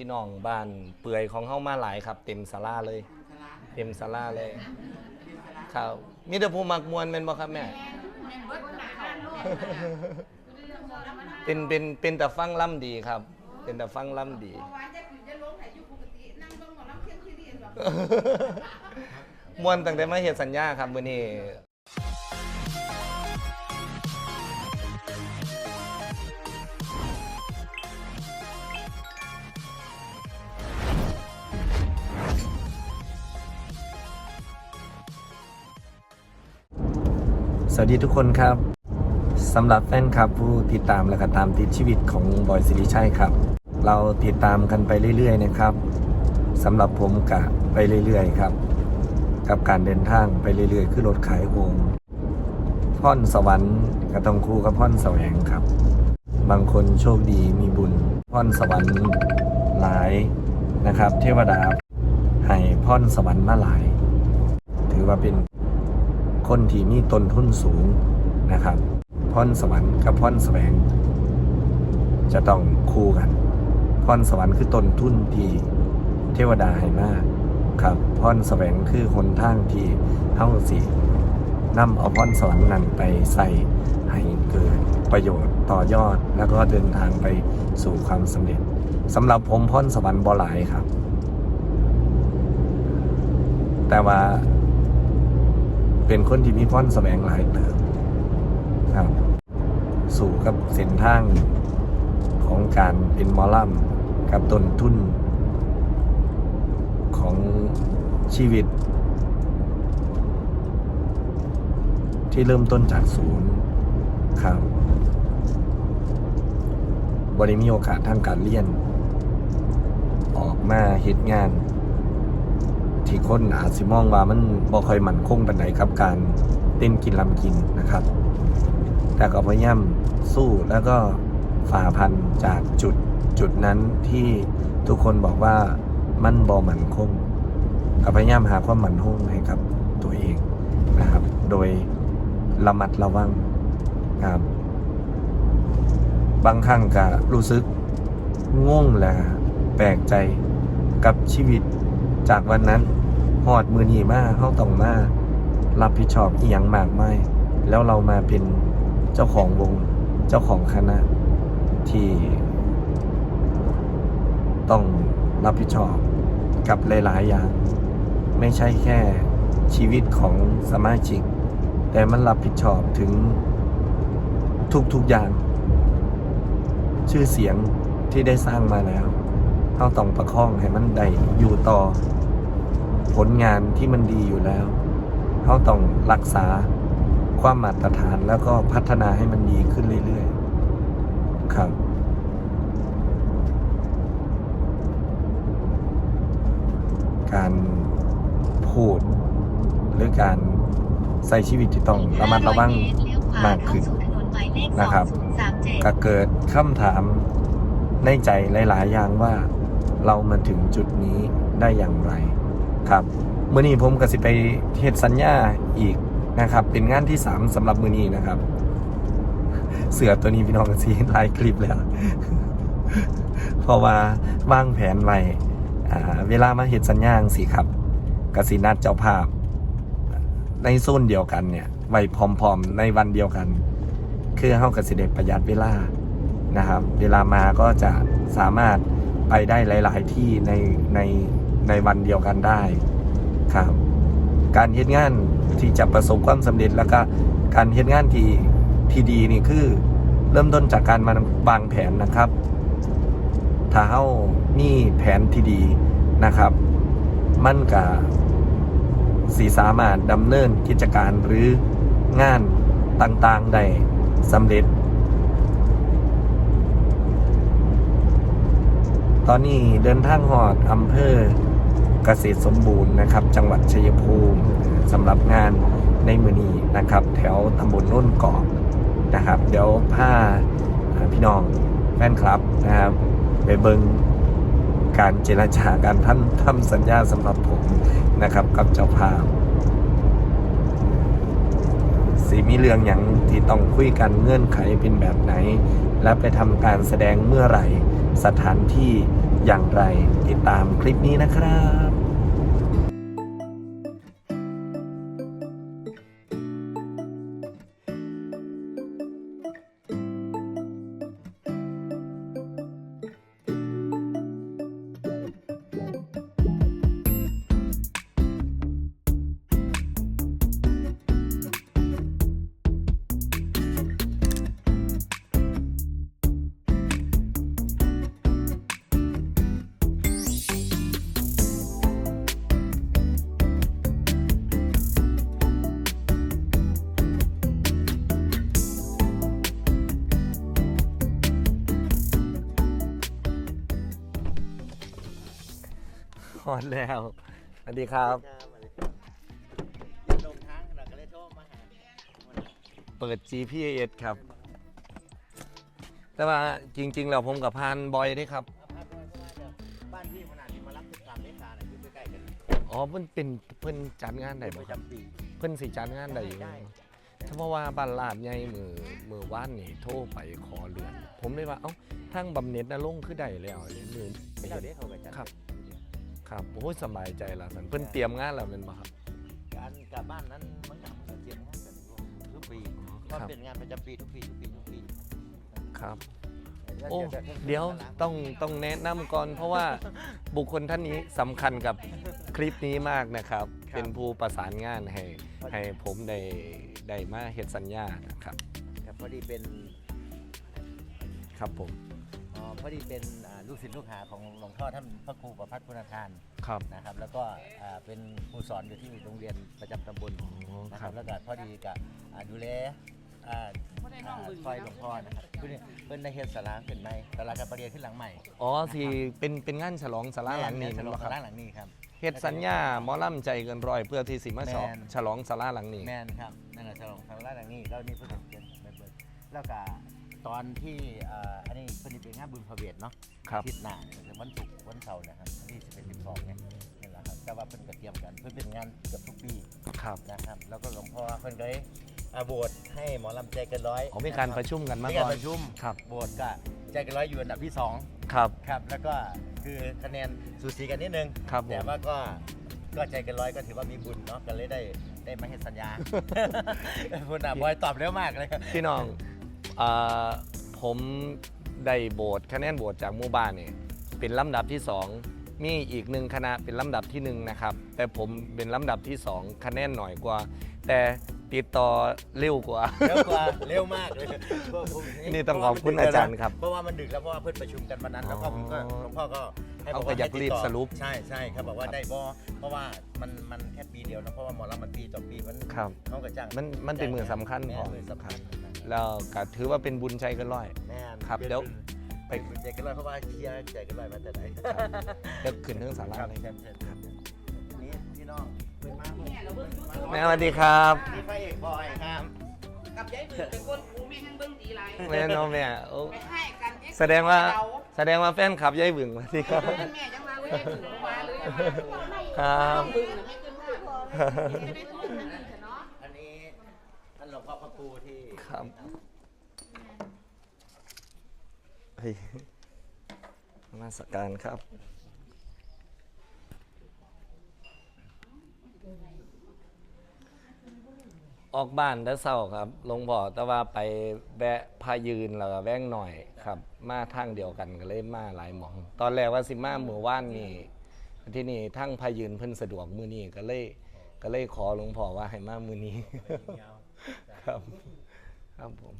พี่น้องบ้านเปื่อยของเฮามาหลายครับ เต็มศาลาเลย เต็มศาลาเลย ครับมีแต่ผู้มักมวนแม่นบ่ครับแม่ เป็นเป็นเป็นแต่ฟังล่ำดีครับ เป็นแต่ฟังล่ำดี มวนตั้งแต่มาเฮ็ดสัญญาครับมื้อนี้ วัสดีทุกคนครับสำหรับแฟนคลับผู้ติดตามและก็ตามติดชีวิตของบอยสิริชัยครับ เราติดตามกันไปเรื่อยๆนะครับสำหรับผมกะไปเรื่อยๆครับ กับการเดินทางไปเรื่อยๆ คือรถขายโฮงพ่อนสวรรค์ก็ต้องคู่กับพ่อนแสวงครับ บางคนโชคดีมีบุญพ่อนสวรรค์หลายนะครับ เทวดาให้พ่อนสวรรค์มาหลาย ถือว่าเป็น คนที่มีต้นทุนสูงนะครับพ่นสวรรค์กับพ่นแสวง จะต้องคู่กันพ่นสวรรค์คือต้นทุนที่เทวดาให้มากครับพรแสวงคือหนทางที่เฮาสินำเอาพรสวรรค์นั้นไปใส่ให้เกิดประโยชน์ต่อยอดแล้วก็เดินทางไปสู่ความสำเร็จสำหรับผมพรสวรรค์บ่หลายครับ แต่ว่า เป็นคนที่มีพรแสวงหลายเติบครับ สู่กับเส้นทางของการเป็นมอลัมกับต้นทุน ของชีวิต ที่เริ่มต้นจากศูนย์ครับบริมีโอกาสทางการเรียน ออกมาเหตุงาน ที่คนอาจสิมองว่ามันบ่ค่อยมั่นคงปานใดกับการเต้นกินลำกินนะครับ แต่ก็พยายามสู้แล้วก็ฝ่าพันจากจุดจุดนั้นที่ทุกคนบอกว่ามันบ่มั่นคงก็พยายามหาความมั่นคงให้กับตัวเองนะครับ โดยระมัดระวังครับบางครั้งก็รู้สึกง่วงแหละแปลกใจกับชีวิตจากวันนั้น หอดมือนีมาเข้าต้องมารับผิดชอบอีหยังมากมายแล้วเรามาเป็นเจ้าของวงเจ้าของคณะที่ ต้องรับผิดชอบกับหลาย ๆ อย่าง ไม่ใช่แค่ชีวิตของสมาชิก แต่มันรับผิดชอบถึงทุก ๆ อย่าง ชื่อเสียงที่ได้สร้างมาแล้วเราต้องประคองให้มันได้อยู่ต่อ ผลงานที่มันดีอยู่แล้วเราต้องรักษาความมาตรฐานแล้วก็พัฒนาให้มันดีขึ้นเรื่อยๆ ครับ การพูด หรือการใส่ชีวิตที่ต้องระมัดระวังมากขึ้นนะครับ ก็เกิดคำถามในใจหลาย ๆ อย่างว่าเรามาถึงจุดนี้ได้อย่างไร ครับมื่อนี้ผมก็สิไปเฮ็ดสัญญาอีกนะครับ เป็นงานที่สามสำหรับมือนี้นะครับ เสือตัวนี้พี่น้องก็สิไลายคลิปแล้ว เพราะว่าวางแผนไว้เวลามาเฮ็ดสัญญาสิครับกสินัดเจ้าภาพ ในโซนเดียวกันเนี่ยไว้พร้อมๆในวันเดียวกัน คือเฮากับสิเดประหยัดเวลานะครับ เวลามาก็จะสามารถไปได้หลาย ๆ ที่ในใน ในวันเดียวกันได้ครับ การเฮ็ดงานที่จะประสบความสำเร็จแล้วก็การเฮ็ดงานที่ที่ดีนี่คือเริ่มต้นจากการมาวางแผนนะครับ ถ้าเฮามีแผนที่ดีนะครับ มันก็สีสามารถดำเนินกิจการหรืองานต่างๆได้สำเร็จ ตอนนี้เดินทางหอดอำเภอ กษตรสมบูรณ์นะครับ จังหวัดชัยภูมิสำหรับงานในมือนีนะครับ แถวตำบลน่นเกาะนะครับ เดี๋ยวพาพี่น้องแฟนคลับนะครับไปเบิงการเจรจาการท่านทำสัญญาสำหรับผมนะครับ กับเจ้าภาพสีมีเรื่องอย่างที่ต้องคุยกันเงื่อนไขเป็นแบบไหน และไปทำการแสดงเมื่อไหร่ สถานที่อย่างไร ติดตามคลิปนี้นะครับ อดแล้วสวัสดีครับ ลงทางขนาดก็เลยโทรมาหาเปิด GPS ครับ แต่ว่าจริง ๆ แล้วผมกับพานบอยเด้ครับพักไว้เพราะว่าเดี๋ยวบ้านพี่ขนาดที่มารับติดตามเลขาเนี่ยอยู่ใกล้ๆกันอ๋อเพิ่นเป็นเพิ่นจัดงานได้ปบ่ระครับจำปีเพิ่นสิจัดงานได้อยู่ได้เพราะว่าบ้านลาดใหญ่มือมือว่านนี่โทรไปขอเลื่อน ผมเลยว่าเอ้าทางบำเหน็จนรงค์คือได้แล้วเนี่ยมือไม่เราเรียกเขาไปจัดครับ ครับโอ้ยสบายใจละสันเพิ่นเตรียมงานแล้วแม่นบ่ครับ การกลับบ้านนั้นมันกลับมาเสียงงานกันทุกปีครัก็บเป็นงานประจำปีทุกปีทุกปีทุกปีครับแล้วโอ้จะเดี๋ยวต้องต้องแนะนำก่อน เพราะว่าบุคคลท่านนี้สำคัญกับคลิปนี้มากนะครับ เป็นผู้ประสานงานให้ให้ผมได้ได้มาเฮ็ดสัญญานะครับ ครับพอดีเป็นครับผม อ๋อพอดีเป็นอ่า ลูกศิษย์ลูกหาของหลวงพ่อท่านพระครูประพัฒน์คุณทานครับ นะครับ แล้วก็อ่าเป็นครูสอนอยู่ที่โรงเรียนประจำตำบลอ๋อนะคครัรับ บแล้วก็พอดีกับอ่าดูแลอ่าอ่าคอยหลวงพ่อนะครับเพิ่นเพิ่นได้เฮ็ดศาลาขึ้นใหม่ศาลาการประเรียนขึ้นหลังใหม่อ๋อสิเป็นเป็นงานฉลองศาลาหลังนี้ฉแม่นลองบ่คศารับลาหลังนี้ครับ เฮ็ดสัญญาหมอล่ำใจเกินร้อยเพื่อที่สิมาฉลองแม่น ฉลองศาลาหลังนี้ แม่นครับนั่นแหละฉลองศาลาหลังนี้แล้วนี่เพิ่นเขียนไปเบิดแล้วก็ ตอนที่อ่าอันนี้เพิ่นเป็นงานบุญพระเวทเนาะครับอาทิตย์หน้าคือวันศุกร์วันเสาร์นะครับวันที่11 12เนี่ยนี่แหละครับแต่ว่าเพิ่นก็เตรียมกันเพิ่นเป็นงานเกือบทุกปีครับนะครับ แล้วก็หลวงพ่อเพิ่นก็เลยอ่าโบสถ์ให้หมอลำใจเกันร้อยอ๋อมีการประชุมกันมามีก่กาอรนประชุมครับโบสถ์ก็ใจเกันร้อยอยู่อันดับที่สอง ครับครับแล้วก็คือคะแนนสูสีกันนิดนึง ครับผมแต่ว่าก็ก็ใจเกันร้อยก็ถือว่ามีบุญเนาะก็เลยได้ได้มาเห็นสัญญา คุณอะบอยตอบเร็วมากเลยพี่น้องเอ่อผมได้โบสคะแนนโบสจากหมู่บ้านเนี่ยเป็นลำดับที่สองมีอีกหนึ่งคณะเป็นลำดับที่หนึ่งนะครับ แต่ผมเป็นลำดับที่สองคะแนนหน่อยกว่า แต่ ติดต่อเร็วกว่า เร็วกว่าเร็วมากเลยผมนี่ต้องขอบคุณอาจารย์ครับเพราะว่ามันดึกแล้วเพราะว่าเพิ่นประชุมกันวันนั้นแล้วก็ผมก็อ๋อหลวงพ่อก็ให้เขาบอกก็ว่าอยากให้ติดรีบต่อสรุปใช่ใช่ครับบอกว่าได้บอเพราะว่ามันมันแค่ปีเดียวนะเพราะว่าหมอลำมันปีต่อปีมันครับเขาก็จ้างมันมันเป็นมือสำคัญแม่พอมือสำคัญแล้วก็ถือว่าเป็นบุญใจเกันร้อยแม่นครับเป็นเดี๋ยวไปใจกันลอยเพราะว่าเคลียร์ใจกันลอยมาแต่ไหนจะขึ้นเรื่องสาราครับเลย แม่สวัสดีครับนี่พระเอกบอยครับกับยายบือเป็นคนกูไม่ให้เบิ้งดีไรแม่น้องแม่โอ้ไปให้กันเอ็กซ์แสดงว่าเราแสดงว่าแฟนขับยายบึงมาสิครับแม่จังมาเว้ยถึงมาเลยครับบึงน่ะไม่ขึ้นมาไม่ได้ทุนนั่นเนาะอันนี้ท่านหลวงพ่อพระครูที่ครับเฮ้ยนมาสการครับ ออกบ้านแต่เศร้าครับหลวงพ่อแต่ว่าไปแวะพายืนแล้วก็แว่งหน่อยครับ มาทางเดียวกันก็เลยมาหลายหมอง ตอนแรกว่าสิมาเมื่อว่านนี่ที่นี่ทั้งพายืนเพิ่นสะดวกมือนี้ก็เลยก็เลยขอหลวงพ่อว่าให้มามือนี้ยาวครับ ครับผม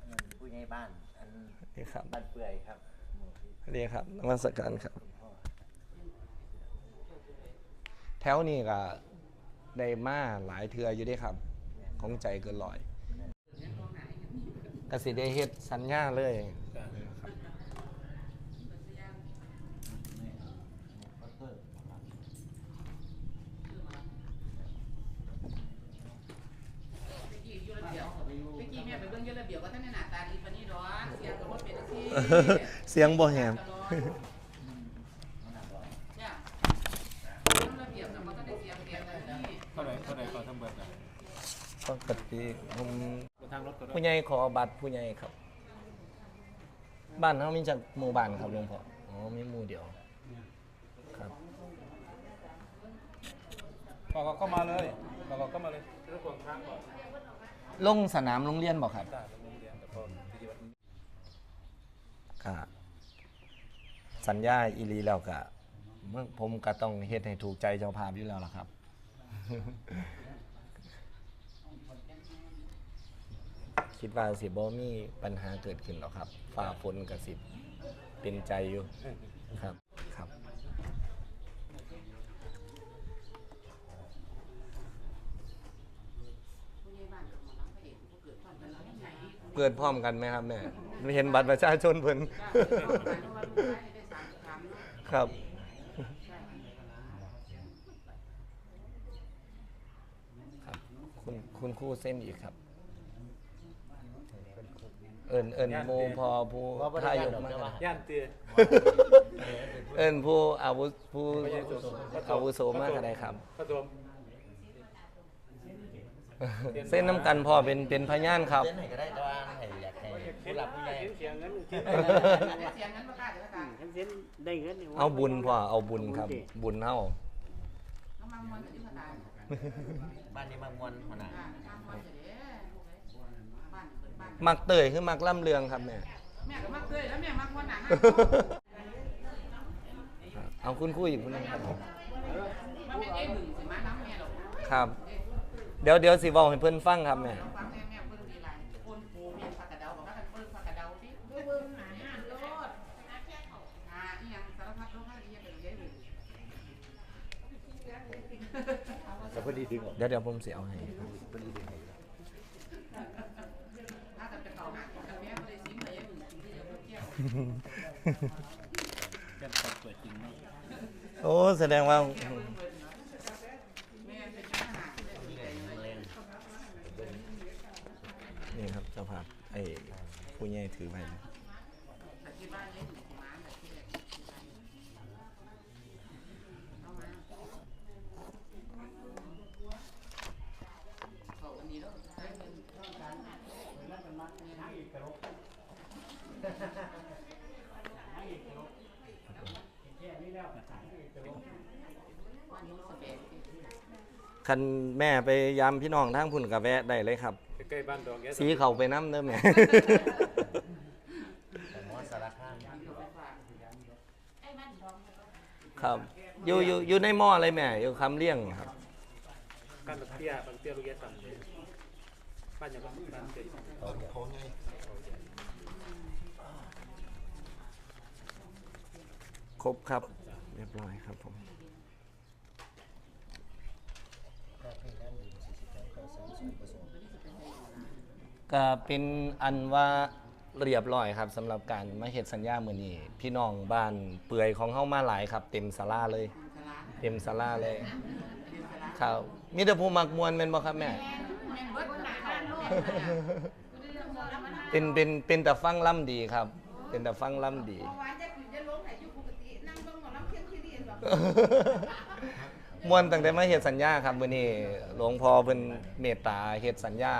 อันนั้นผู้ใหญ่บ้านอันนี่ครับบ้านเปื่อยครับหมู่ที่นี่ครับนมัสการครับแถวนี้ก็ได้มาหลายเทืออยู่เด้ครับ ของใจเกินร้อยกสิได้เฮ็ดสัญญาเลยครับตะกี้อยู่ระเบียบตะกี้แปกติผมผู้ใหญ่ขอบัตรผู้ใหญ่ครับ บ้านเขามีจากหมู่บ้านครับหลวงพ่ออ๋อมีหมู่เดียว ครับ บอกเขาเข้ามาเลยบอกเขาเข้ามาเลยรถงลงสนามโรงเรียนบอกครับค่ะสัญญาอิรีแล้วก็เมื่อผมก็ต้องเฮ็ดให้ถูกใจเจ้าภาพอยู่แล้วล่ะครับ คิดว่าสิบ่มีปัญหาเกิดขึ้นหรอกครับฝ่าฝนกับสิเป็นใจอยู่ครับครับผู้ใหญ่บ้านกับหมอลำพระเอกผู้เกิดความกันแล้วใหญ่เปิดพร้อมกันไหมครับแม่ไม่เห็นบัตรประชาชนเพิ่นจ้าเพราะว่าลูกชายได้สามสิบครั้งเนาะครับใช่ครับ คุณคุณครู่เส้นอีกครับเอิญเอิญโมพอผู้ว่าบ่ได้ทายย่านกดอกมาแต่ว่าย่านเตือนเอิญผู้อาวุธผู้อาวุโสมากอะไรครับ ผสมเส้นน้ำกันพ่อเป็นเป็นพยานครับ เส้นไหนก็ได้แต่ว่าให้อยากให้ผู้หลักผู้ใหญ่เสียงเงินเสียงได้เสียงนั้นมากล้าเดี๋ยวกล้าฉันเส้นได้เงินนี่เอาบุญพ่อเอาบุญครับ บุญเฮาน้ำมันมันอยู่ขนาดบ้านนี้มามวนหัวหน้า มักเตยคือมักล่ำเรืองครับแม่แม่ก็มักเคยแล้วแม่มักคนหนังเอาคุณครู่อีกคนนึงครับมันเป็นเอ้หนึ่งสิมาน้ำแม่หรอกครับ เดี๋ยวเดี๋ยวสิเว้าให้เพิ่นฟังครับแม่ฟังแม่แม่เพิ่งมีหลายคนปูเมียนผักกระเดาบอกว่ากันเพิ่งผักกระเดาที่เพิ่งหาหาโลดหาอีหยังสารพัดโลกให้เรียนเป็นเยอะเล แค่ตอนเปิดจริงเนาะโอ้แสดงว่าเป็นทหารที่ได้ดีใจเลยนี่ครับเจ้าภาพไอ้ผู้ใหญ่ถือไว้นะ แต่ที่บ้านเล่นหมาแบบที่แรกเข้ามาเขาอันนี้แล้วได้เงินเท่ากันวันนี้สเปซ คันแม่ไปยามพี่น้องทางพุ่นกับแวะได้เลยครับ ใกล้ๆบ้านดองแกสีเขาไปน้ำเด้อแม่แต่หมอสารคามครับอยู่อยู่อยู่ในหม้อเลยแม่อยู่คำเลี้ยงครับกันเตี้ยบางเตี้ยลูกแกสั่งบ้านอย่างบ้านบ้านเตี้ยเขาเขาไงครบครับ เรียบร้อยครับผม ก็เป็นอันว่าเรียบร้อยครับสำหรับการมาเฮ็ดสัญญามือนี้พี่น้องบ้านเปื่อยของเฮามาหลายครับ เต็มศาลาเลย เต็มศาลาเลย ครับมีแต่ผู้มักมวนแม่นบ่ครับแม่ เป็นเป็นเป็นแต่ฟังล่ำดีครับ เป็นแต่ฟังล่ำดีม มวนตั้งแต่มาเฮ็ดสัญญาครับมื้อนี้หลวงพ่อเพิ่นเมตตาเฮ็ดสัญญา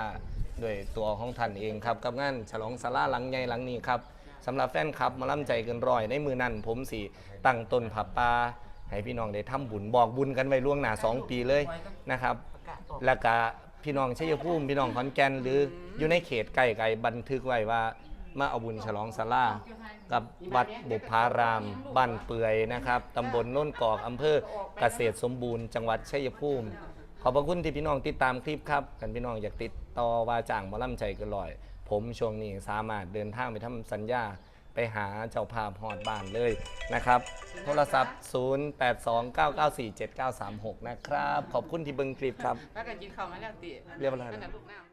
ด้วยตัวของท่านเองครับกับงานฉลองศาลาหลังใหญ่หลังนี้ครับสำหรับแฟนคลับมาล่ำใจเกินร้อยในมือนั้นผมสิตั้งต้นผับปลาให้พี่น้องได้ทำบุญบอกบุญกันไว้ล่วงหน้า2ปีเลยนะครับ แล้วก็พี่น้องชัยภูมิพี่น้องขอนแก่นหรืออยู่ในเขตใกล้ๆบันทึกไว้ว่า มาเอาบุญฉลองศาลากับวัดบุพาราม บ้านเปื่อยนะครับตำบลโน่นกอกอำเภอเกษตรสมบูรณ์จังหวัดชัยภูมิ ขอบพระคุณที่พี่น้องติดตามคลิปครับกันพี่น้องอยากติดต่อว่าจ้างหมอลำใจเกันลอย ผมช่วงนี้สามารถเดินทางไปทำสัญญาไปหาเจ้าภาพฮอดบ้านเลยนะครับ โทรศัพท์ 0829947936 นะครับ ขอบคุณที่เบิ่งคลิปครับ แล้วก็กินข้าวมาแล้วติเรียบร้อยแล้ว นั่นน่ะลูกน้ำ